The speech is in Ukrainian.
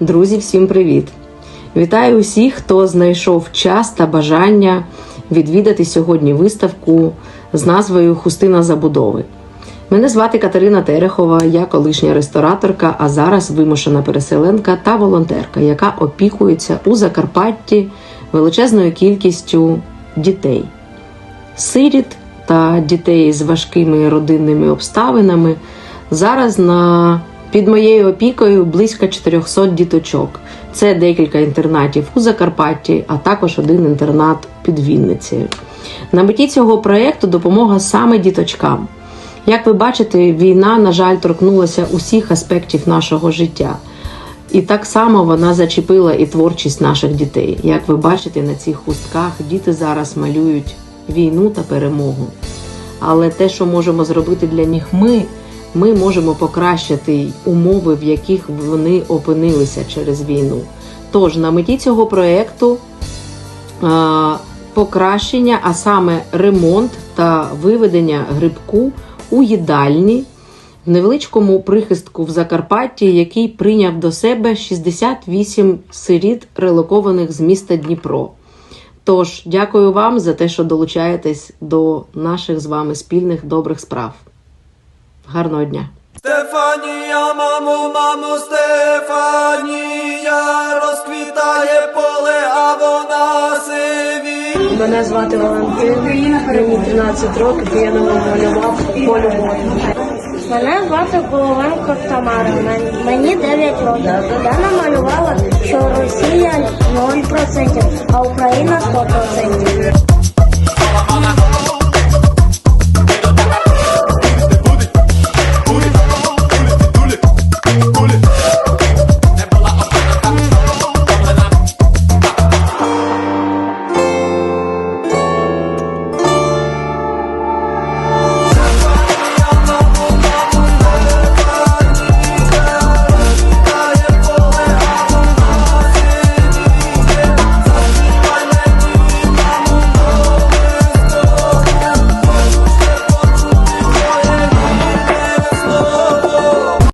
Друзі, всім привіт! Вітаю усіх, хто знайшов час та бажання відвідати сьогодні виставку з назвою Хустина забудови. Мене звати Катерина Терехова, я колишня рестораторка, а зараз вимушена переселенка та волонтерка, яка опікується у Закарпатті величезною кількістю дітей, сиріт та дітей з важкими родинними обставинами. Зараз на під моєю опікою близько 400 діточок. Це декілька інтернатів у Закарпатті, а також один інтернат під Вінницею. На меті цього проєкту допомога саме діточкам. Як ви бачите, війна, на жаль, торкнулася усіх аспектів нашого життя. І так само вона зачепила і творчість наших дітей. Як ви бачите, на цих хустках діти зараз малюють війну та перемогу. Але те, що можемо зробити для них ми, ми можемо покращити умови, в яких вони опинилися через війну. Тож на меті цього проєкту е, покращення, а саме ремонт та виведення грибку у їдальні в невеличкому прихистку в Закарпатті, який прийняв до себе 68 сиріт, релокованих з міста Дніпро. Тож, дякую вам за те, що долучаєтесь до наших з вами спільних добрих справ. Гарного дня! Стефанія, мамо, мамо, Стефанія, розквітає поле, а вона сиві. Мене звати Валентин, мені 13 років, я намалював поле бою. Мене звати Головенко Тамара. Мені 9 років. Я намалювала, що Росія 0%, а Україна 100%.